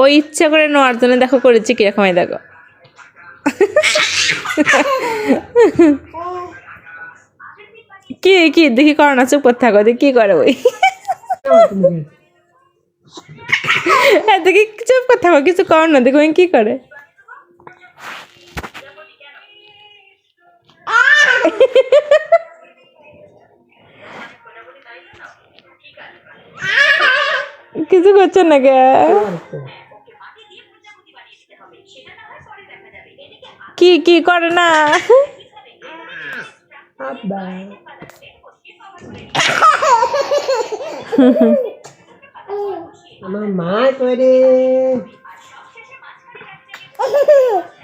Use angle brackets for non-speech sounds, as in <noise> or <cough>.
ও ইচ্ছা করে নেওয়ার জন্য দেখো করেছে কীরকম দেখো। কি কি, দেখি করো না, চুপ করে থাকো, দেখি কি করে ওই। হ্যাঁ দেখি, চুপ করে থাকো, কিছু করো না, দেখো কি করে। <laughs> কিছু করছে না কে কি কি করে না? আমার মা করে। <laughs>